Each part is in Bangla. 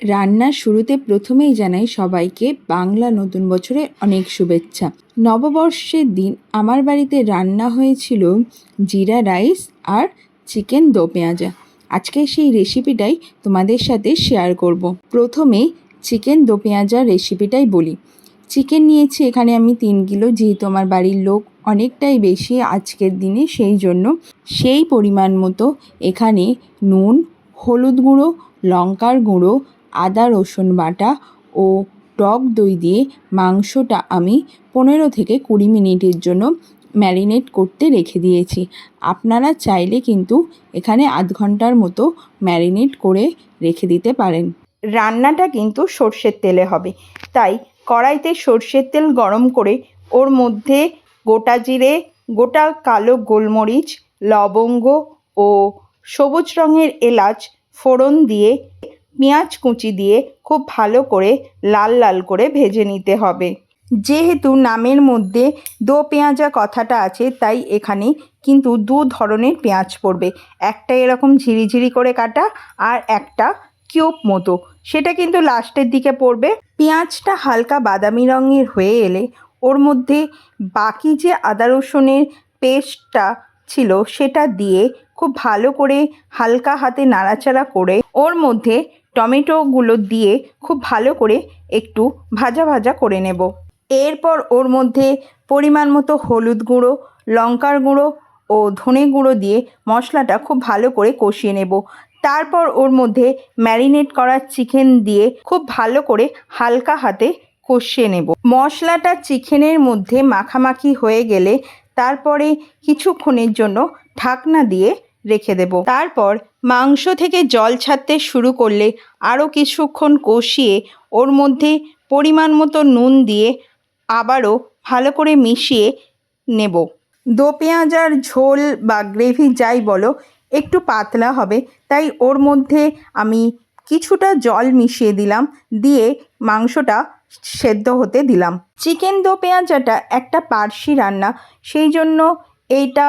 রান্নার শুরুতে প্রথমেই জানাই সবাইকে বাংলা নতুন বছরে অনেক শুভেচ্ছা। নববর্ষের দিন আমার বাড়িতে রান্না হয়েছিল জিরা রাইস আর চিকেন দো পেঁয়াজা। আজকে সেই রেসিপিটাই তোমাদের সাথে শেয়ার করব। প্রথমে চিকেন দো পেঁয়াজার রেসিপিটাই বলি। চিকেন নিয়েছি এখানে আমি তিন কিলো, যেহেতু আমার বাড়ির লোক অনেকটাই বেশি আজকের দিনে, সেই জন্য সেই পরিমাণ মতো এখানে নুন, হলুদ গুঁড়ো, লঙ্কার গুঁড়ো আদা, রসুন বাটা ও টক দই দিয়ে মাংসটা আমি পনেরো থেকে কুড়ি মিনিটের জন্য ম্যারিনেট করতে রেখে দিয়েছি। আপনারা চাইলে কিন্তু এখানে আধ ঘণ্টার মতো ম্যারিনেট করে রেখে দিতে পারেন। রান্নাটা কিন্তু সর্ষের তেলে হবে। তাই কড়াইতে সর্ষের তেল গরম করে ওর মধ্যে গোটা জিরে, গোটা কালো গোলমরিচ, লবঙ্গ ও সবুজ রঙের এলাচ ফোড়ন দিয়ে পেঁয়াজ কুচি দিয়ে খুব ভালো করে লাল লাল করে ভেজে নিতে হবে। যেহেতু নামের মধ্যে দো পেঁয়াজা কথাটা আছে, তাই এখানে কিন্তু দু ধরনের পেঁয়াজ পড়বে। একটা এরকম ঝিরিঝিরি করে কাটা আর একটা কিউব মতো। সেটা কিন্তু লাস্টের দিকে পড়বে। পেঁয়াজটা হালকা বাদামি রঙের হয়ে এলে ওর মধ্যে বাকি যে আদা রসুনের পেস্টটা ছিল, সেটা দিয়ে খুব ভালো করে হালকা হাতে নাড়াচাড়া করে ওর মধ্যে টমেটোগুলো দিয়ে খুব ভালো করে একটু ভাজা ভাজা করে নেব। এরপর ওর মধ্যে পরিমাণ মতো হলুদ গুঁড়ো, লঙ্কার গুঁড়ো ও ধনে গুঁড়ো দিয়ে মশলাটা খুব ভালো করে কষিয়ে নেব। তারপর ওর মধ্যে ম্যারিনেট করা চিকেন দিয়ে খুব ভালো করে হালকা হাতে কষিয়ে নেব। মশলাটা চিকেনের মধ্যে মাখামাখি হয়ে গেলে তারপরে কিছুক্ষণের জন্য ঢাকনা দিয়ে রেখে দেব। তারপর মাংস থেকে জল ছাড়তে শুরু করলে আরও কিছুক্ষণ কষিয়ে ওর মধ্যে পরিমাণ মতো নুন দিয়ে আবারও ভালো করে মিশিয়ে নেব। দো পেঁয়াজার ঝোল বা গ্রেভি যাই বলো, একটু পাতলা হবে, তাই ওর মধ্যে আমি কিছুটা জল মিশিয়ে দিলাম, দিয়ে মাংসটা সেদ্ধ হতে দিলাম। চিকেন দো পেঁয়াজাটা একটা পার্সি রান্না, সেই জন্য এইটা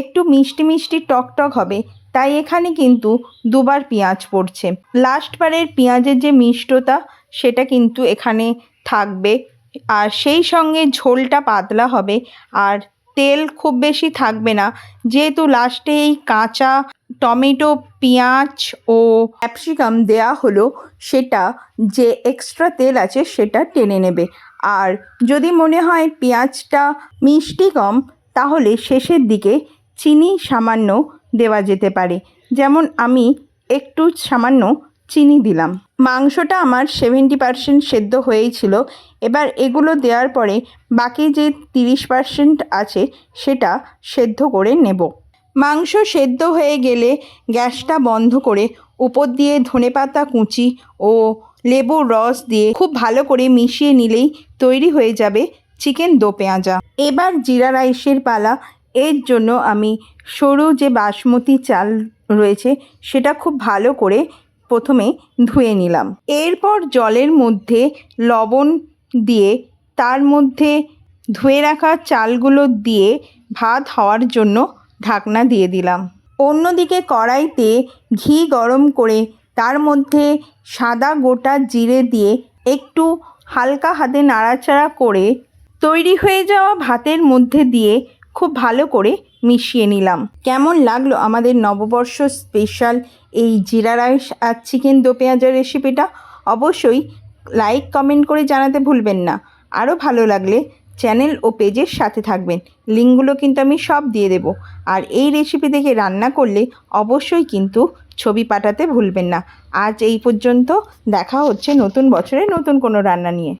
একটু মিষ্টি মিষ্টি টক টক হবে, তাই এখানে কিন্তু দুবার পেঁয়াজ পড়ছে। লাস্টবারের পেঁয়াজের যে মিষ্টতা, সেটা কিন্তু এখানে থাকবে। আর সেই সঙ্গে ঝোলটা পাতলা হবে, আর তেল খুব বেশি থাকবে না। যেহেতু লাস্টে এই কাঁচা টমেটো, পেঁয়াজ ও ক্যাপসিকাম দেয়া হলো, সেটা যে এক্সট্রা তেল আছে, সেটা টেনে নেবে। আর যদি মনে হয় পেঁয়াজটা মিষ্টি কম, তাহলে শেষের দিকে চিনি সামান্য দেওয়া যেতে পারে। যেমন আমি একটু সামান্য চিনি দিলাম। মাংসটা আমার সেভেন্টি পারসেন্ট সেদ্ধ হয়েই ছিল। এবার এগুলো দেওয়ার পরে বাকি যে তিরিশ পারসেন্ট আছে সেটা সেদ্ধ করে নেব। মাংস সেদ্ধ হয়ে গেলে গ্যাসটা বন্ধ করে উপর দিয়ে ধনেপাতা কুচি ও লেবুর রস দিয়ে খুব ভালো করে মিশিয়ে নিলেই তৈরি হয়ে যাবে চিকেন দো পেঁয়াজা। এবার জিরা রাইসের পালা এর জন্য আমি সরু যে বাসমতি চাল রয়েছে, সেটা খুব ভালো করে প্রথমে ধুয়ে নিলাম। এরপর জলের মধ্যে লবণ দিয়ে, তার মধ্যে ধুয়ে রাখা চালগুলো দিয়ে ভাত হওয়ার জন্য ঢাকনা দিয়ে দিলাম। অন্যদিকে কড়াইতে ঘি গরম করে, তার মধ্যে সাদা গোটা জিরে দিয়ে একটু হালকা হাতে নাড়াচাড়া করে, তৈরি হয়ে যাওয়া ভাতের মধ্যে দিয়ে খুব ভালো করে মিশিয়ে নিলাম। কেমন লাগল আমাদের নববর্ষ স্পেশাল এই জিরা রাইস আর চিকেন দো পেঁয়াজের রেসিপিটা অবশ্যই লাইক কমেন্ট করে জানাতে ভুলবেন না। আরও ভালো লাগলে চ্যানেল ও পেজের সাথে থাকবেন। লিঙ্কগুলো কিন্তু আমি সব দিয়ে দেব। আর এই রেসিপি দেখে রান্না করলে অবশ্যই কিন্তু ছবি পাঠাতে ভুলবেন না। আজ এই পর্যন্ত দেখা হচ্ছে নতুন বছরে নতুন কোনো রান্না নিয়ে।